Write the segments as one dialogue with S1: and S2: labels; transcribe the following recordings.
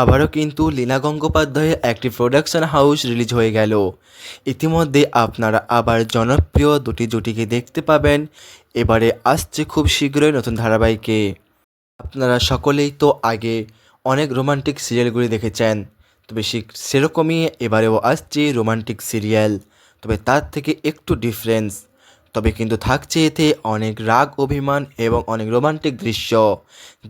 S1: আবারও কিন্তু লীনা গঙ্গোপাধ্যায়ের একটি প্রোডাকশন হাউস রিলিজ হয়ে গেল। ইতিমধ্যে আপনারা আবার জনপ্রিয় দুটি জুটিকে দেখতে পাবেন। এবারে আসছে খুব শীঘ্রই নতুন ধারাবাহিকে। আপনারা সকলেই তো আগে অনেক রোমান্টিক সিরিয়ালগুলি দেখেছেন, তবে সেরকমই এবারেও আসছে রোমান্টিক সিরিয়াল তবে তার থেকে একটু ডিফারেন্স তবে কিন্তু থাকছে এতে অনেক রাগ, অভিমান এবং অনেক রোমান্টিক দৃশ্য,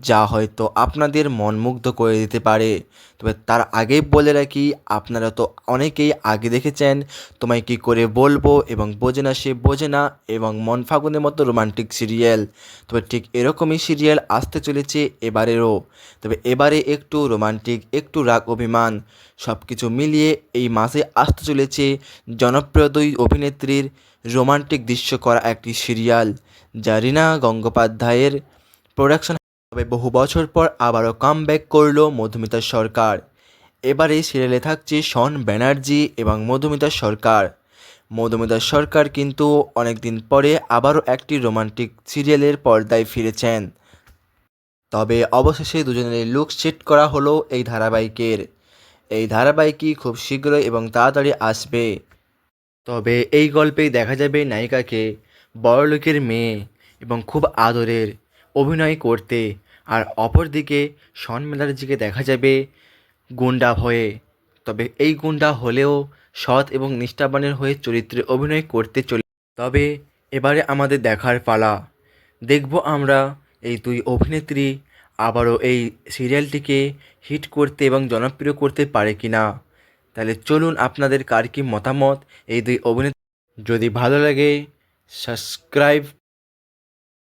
S1: যা হয়তো আপনাদের মন মুগ্ধ করে দিতে পারে। তবে তার আগেই বলে রাখি, আপনারা তো অনেকেই আগে দেখেছেন, তোমায় কি করে বলব এবং বোঝে না সে বোঝে না এবং মন ফাগুনের মতো রোমান্টিক সিরিয়াল। তবে ঠিক এরকমই সিরিয়াল আসতে চলেছে এবারেরও। তবে এবারে একটু রোমান্টিক, একটু রাগ, অভিমান সব কিছু মিলিয়ে এই মাসে আসতে চলেছে জনপ্রিয় দুই অভিনেত্রীর রোমান্টিক দৃশ্য করা একটি সিরিয়াল, যা রীনা গঙ্গোপাধ্যায়ের প্রোডাকশন তবে বহু বছর পর আবারও কাম ব্যাক করল মধুমিতা সরকার। এবারে সিরিয়ালে থাকছে শন ব্যানার্জি এবং মধুমিতা সরকার। মধুমিতা সরকার কিন্তু অনেক দিন পরে আবারও একটি রোমান্টিক সিরিয়ালের পর্দায় ফিরেছেন। তবে অবশেষে দুজনের লুক সেট করা হলো এই ধারাবাহিকের। এই ধারাবাহিকই খুব শীঘ্রই এবং তাড়াতাড়ি আসবে। তবে এই গল্পেই দেখা যাবে নায়িকাকে বড়লোকের মেয়ে এবং খুব আদরের অভিনয় করতে আর অপরদিকে শন ম্যানার্জিকে দেখা যাবে গুন্ডা হয়ে। তবে এই গুন্ডা হলেও সৎ এবং নিষ্ঠাবানের হয়ে চরিত্রে অভিনয় করতে চলে। তবে এবারে আমাদের দেখার পালা। দেখব আমরা এই দুই অভিনেত্রী আবারও এই সিরিয়ালটিকে হিট করতে এবং জনপ্রিয় করতে পারে কি না তাহলে চলুন আপনাদের কার কি মতামত? এই দুই অভিনেত্রী যদি ভালো লাগে সাবস্ক্রাইব